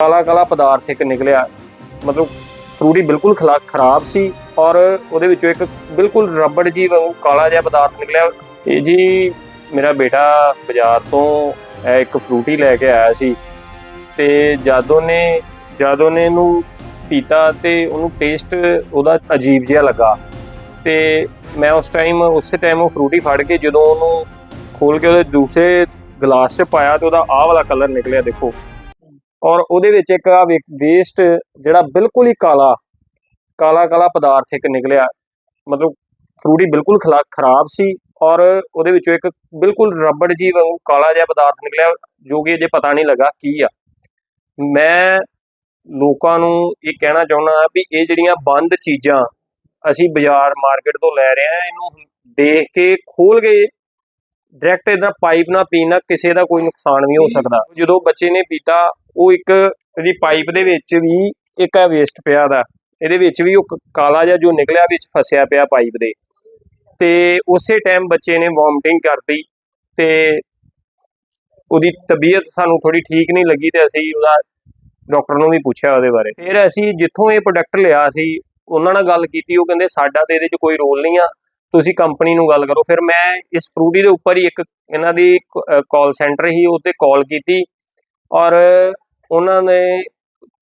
ਕਾਲਾ ਕਾਲਾ ਪਦਾਰਥ ਇੱਕ ਨਿਕਲਿਆ। ਮਤਲਬ ਫਰੂਟੀ ਬਿਲਕੁਲ ਖਲਾ- ਖਰਾਬ ਸੀ ਔਰ ਉਹਦੇ ਵਿੱਚੋਂ ਇੱਕ ਬਿਲਕੁਲ ਰਬੜ ਜੀ ਵਾਂਗੂ ਕਾਲਾ ਜਿਹਾ ਪਦਾਰਥ ਨਿਕਲਿਆ। ਇਹ ਜੀ ਮੇਰਾ ਬੇਟਾ ਬਾਜ਼ਾਰ ਤੋਂ ਇੱਕ ਫਰੂਟੀ ਲੈ ਕੇ ਆਇਆ ਸੀ ਤੇ ਜਦ ਉਹਨੇ ਜਦ ਉਹਨੇ ਇਹਨੂੰ ਪੀਤਾ ਤੇ ਉਹਨੂੰ ਟੇਸਟ ਉਹਦਾ ਅਜੀਬ ਜਿਹਾ ਲੱਗਾ ਤੇ ਮੈਂ ਉਸ ਟਾਈਮ ਉਸੇ ਟਾਈਮ ਉਹ ਫਰੂਟੀ ਫੜ ਕੇ ਜਦੋਂ ਉਹਨੂੰ ਖੋਲ ਕੇ ਉਹਦੇ ਦੂਸਰੇ ਗਲਾਸ 'ਚ ਪਾਇਆ ਤੇ ਉਹਦਾ ਆਹ ਵਾਲਾ ਕਲਰ ਨਿਕਲਿਆ ਦੇਖੋ। ਔਰ ਉਹਦੇ ਵਿੱਚ ਇੱਕ ਆ ਵੇਸਟ ਜਿਹੜਾ ਬਿਲਕੁਲ ਹੀ ਕਾਲਾ ਕਾਲਾ ਕਾਲਾ ਪਦਾਰਥ ਇੱਕ ਨਿਕਲਿਆ। ਮਤਲਬ ਫਰੂਟੀ ਬਿਲਕੁਲ ਖਲਾ- ਖਰਾਬ ਸੀ ਔਰ ਉਹਦੇ ਵਿੱਚੋਂ ਇੱਕ ਬਿਲਕੁਲ ਰਬੜ ਜੀ ਵਾਂਗੂ ਕਾਲਾ ਜਿਹਾ ਪਦਾਰਥ ਨਿਕਲਿਆ ਜੋ ਕਿ ਅਜੇ ਪਤਾ ਨਹੀਂ ਲੱਗਾ ਕੀ ਆ। ਮੈਂ ਲੋਕਾਂ ਨੂੰ ਇਹ ਕਹਿਣਾ ਚਾਹੁੰਦਾ ਵੀ ਇਹ ਜਿਹੜੀਆਂ ਬੰਦ ਚੀਜ਼ਾਂ ਅਸੀਂ ਬਾਜ਼ਾਰ ਮਾਰਕੀਟ ਤੋਂ ਲੈ ਰਹੇ ਆ ਇਹਨੂੰ ਦੇਖ ਕੇ ਖੋਲ ਕੇ ਡਾਇਰੈਕਟ ਇਹਦਾ ਪਾਈਪ ਨਾਲ ਪੀਣ ਕਿਸੇ ਦਾ ਕੋਈ ਨੁਕਸਾਨ ਵੀ ਹੋ। ਸਕਦਾ। ਜਦੋਂ ਬੱਚੇ ਨੇ ਪੀਤਾ ਉਹ ਇੱਕ ਇਹਦੀ ਪਾਈਪ ਦੇ ਵਿੱਚ ਵੀ ਇੱਕ ਆ ਵੇਸਟ ਪਿਆ ਦਾ। ਇਹਦੇ ਵਿੱਚ ਵੀ ਉਹ ਕ- ਕਾਲਾ ਜਿਹਾ ਜੋ ਨਿਕਲਿਆ ਵਿੱਚ ਫਸਿਆ ਪਿਆ ਪਾਈਪ ਦੇ। ਤੇ ਉਸੇ ਟਾਈਮ ਬੱਚੇ ਨੇ ਵੋਮਟਿੰਗ ਕਰਤੀ ਤੇ ਉਹਦੀ ਤਬੀਅਤ ਸਾਨੂੰ ਥੋੜੀ ਠੀਕ ਨਹੀਂ ਲੱਗੀ ਤੇ ਅਸੀਂ ਉਹਦਾ ਡਾਕਟਰ ਨੂੰ ਵੀ ਪੁੱਛਿਆ ਉਹਦੇ ਬਾਰੇ। ਫਿਰ ਅਸੀਂ ਜਿੱਥੋਂ ਇਹ ਪ੍ਰੋਡਕਟ ਲਿਆ ਸੀ, ਉਹਨਾਂ ਨਾਲ ਗੱਲ ਕੀਤੀ, ਉਹ ਕਹਿੰਦੇ ਸਾਡਾ ਤੇ ਇਹਦੇ 'ਚ ਕੋਈ ਰੋਲ ਨਹੀਂ ਆ, ਤੁਸੀਂ ਕੰਪਨੀ ਨੂੰ ਗੱਲ ਕਰੋ। ਫਿਰ ਮੈਂ ਇਸ ਫਰੂਟੀ ਦੇ ਉੱਪਰ ਹੀ ਇੱਕ ਇਹਨਾਂ ਦੀ ਕਾਲ ਸੈਂਟਰ ਹੀ ਉਹ ਤੇ ਕਾਲ ਕੀਤੀ ਔਰ ਉਹਨਾਂ ਨੇ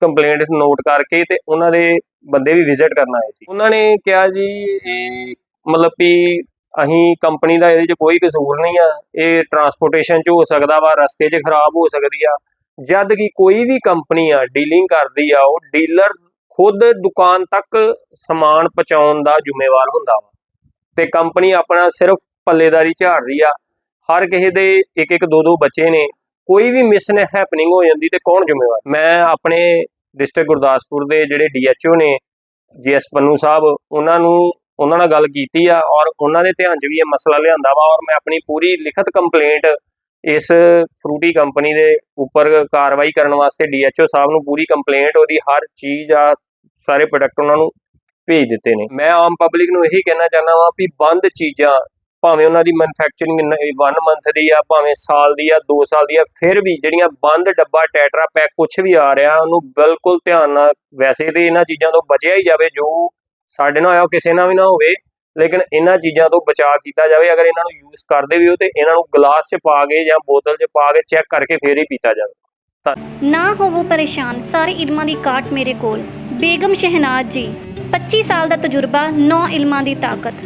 ਕੰਪਲੇਂਟ ਨੋਟ ਕਰਕੇ ਤੇ ਉਹਨਾਂ ਦੇ ਬੰਦੇ ਵੀ ਵਿਜ਼ਿਟ ਕਰਨ ਆਏ ਸੀ। ਉਹਨਾਂ ਨੇ ਕਿਹਾ ਜੀ, ਇਹ ਮਤਲਬ ਵੀ ਅਸੀਂ ਕੰਪਨੀ ਦਾ ਇਹਦੇ 'ਚ ਕੋਈ ਕਸੂਰ ਨਹੀਂ ਆ, ਇਹ ਟਰਾਂਸਪੋਰਟੇਸ਼ਨ 'ਚ ਹੋ ਸਕਦਾ ਵਾ, ਰਸਤੇ 'ਚ ਖਰਾਬ ਹੋ ਸਕਦੀ ਆ। ਜਦ ਕਿ ਕੋਈ ਵੀ ਕੰਪਨੀ ਆ ਡੀਲਿੰਗ ਕਰਦੀ ਆ, ਉਹ ਡੀਲਰ ਖੁਦ ਦੁਕਾਨ ਤੱਕ ਸਮਾਨ ਪਹੁੰਚਾਉਣ ਦਾ ਜ਼ਿੰਮੇਵਾਰ ਹੁੰਦਾ ਵਾ। ਤੇ ਕੰਪਨੀ ਆਪਣਾ ਸਿਰਫ ਪੱਲੇਦਾਰੀ ਝਾੜ ਰਹੀ ਆ। ਹਰ ਕਿਸੇ ਦੇ ਇੱਕ ਇੱਕ ਦੋ ਦੋ ਬੱਚੇ ਨੇ। ਕੋਈ ਵੀ ਮਿਸ ਹੈਪਨਿੰਗ ਹੋ ਜਾਂਦੀ ਤੇ ਕੌਣ ਜ਼ਿੰਮੇਵਾਰ? ਮੈਂ ਆਪਣੇ ਡਿਸਟ੍ਰਿਕਟ ਗੁਰਦਾਸਪੁਰ ਦੇ ਜਿਹੜੇ ਡੀਐਚਓ ਨੇ ਜੀਐਸ ਪੰਨੂ ਸਾਹਿਬ, ਉਹਨਾਂ ਨੂੰ, ਉਹਨਾਂ ਨਾਲ ਗੱਲ ਕੀਤੀ ਆ ਔਰ ਉਹਨਾਂ ਦੇ ਧਿਆਨ 'ਚ ਵੀ ਇਹ ਮਸਲਾ ਲਿਆਂਦਾ ਵਾ ਔਰ ਮੈਂ ਆਪਣੀ ਪੂਰੀ ਲਿਖਤ ਕੰਪਲੇਂਟ ਇਸ ਫਰੂਟੀ ਕੰਪਨੀ ਦੇ ਉੱਪਰ ਕਾਰਵਾਈ ਕਰਨ ਵਾਸਤੇ ਡੀਐਚਓ ਸਾਹਿਬ ਨੂੰ ਪੂਰੀ ਕੰਪਲੇਂਟ ਉਹਦੀ ਹਰ ਚੀਜ਼ ਆ, ਸਾਰੇ ਪ੍ਰੋਡਕਟ ਉਹਨਾਂ ਨੂੰ ਭੇਜ ਦਿੱਤੇ ਨੇ। ਮੈਂ ਆਮ ਪਬਲਿਕ ਨੂੰ ਇਹੀ ਕਹਿਣਾ ਚਾਹੁੰਦਾ ਵਾਂ ਵੀ ਬੰਦ ਚੀਜ਼ਾਂ ਭਾਵੇਂ ਉਹਨਾਂ ਦੀ ਮੈਨੂਫੈਕਚਰਿੰਗ 1 ਮੰਥ ਦੀ ਆ, ਭਾਵੇਂ ਸਾਲ ਦੀ ਆ 2 ਸਾਲ ਦੀ ਆ, ਫਿਰ ਵੀ ਜਿਹੜੀਆਂ ਬੰਦ ਡੱਬਾ ਟੈਟਰਾ ਪੈਕ ਕੁਝ ਵੀ ਆ ਰਿਹਾ, ਉਹਨੂੰ ਬਿਲਕੁਲ ਧਿਆਨ ਨਾਲ ਵੈਸੇ ਤੇ ਇਹਨਾਂ ਚੀਜ਼ਾਂ ਤੋਂ ਬਚਿਆ ਹੀ ਜਾਵੇ, ਜੋ ਸਾਡੇ ਨਾਲ ਹੋਇਆ, ਕਿਸੇ ਨਾਲ ਵੀ ਨਾ ਹੋਵੇ, ਲੇਕਿਨ ਇਹਨਾਂ ਚੀਜ਼ਾਂ ਤੋਂ ਬਚਾਅ ਕੀਤਾ ਜਾਵੇ, ਅਗਰ ਇਹਨਾਂ ਨੂੰ ਯੂਜ਼ ਕਰਦੇ ਵੀ ਹੋ ਤੇ ਇਹਨਾਂ ਨੂੰ ਗਲਾਸ 'ਚ ਪਾ ਕੇ ਜਾਂ ਬੋਤਲ 'ਚ ਪਾ ਕੇ ਚੈੱਕ ਕਰਕੇ ਫੇਰ ਹੀ ਪੀਤਾ ਜਾਵੇ। ਨਾ ਹੋਵੋ ਪਰੇਸ਼ਾਨ, ਸਾਰੇ ਇਲਮਾਂ ਦੀ ਕਾਟ ਮੇਰੇ ਕੋਲ। ਬੇਗਮ ਸ਼ਹਿਨਾਜ਼ ਜੀ 25 ਸਾਲ ਦਾ ਤਜਰਬਾ 9 ਇਲਮਾਂ ਦੀ ਤਾਕਤ।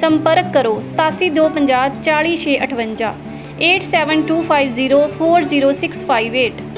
ਸੰਪਰਕ ਕਰੋ 8725 40658 8725040658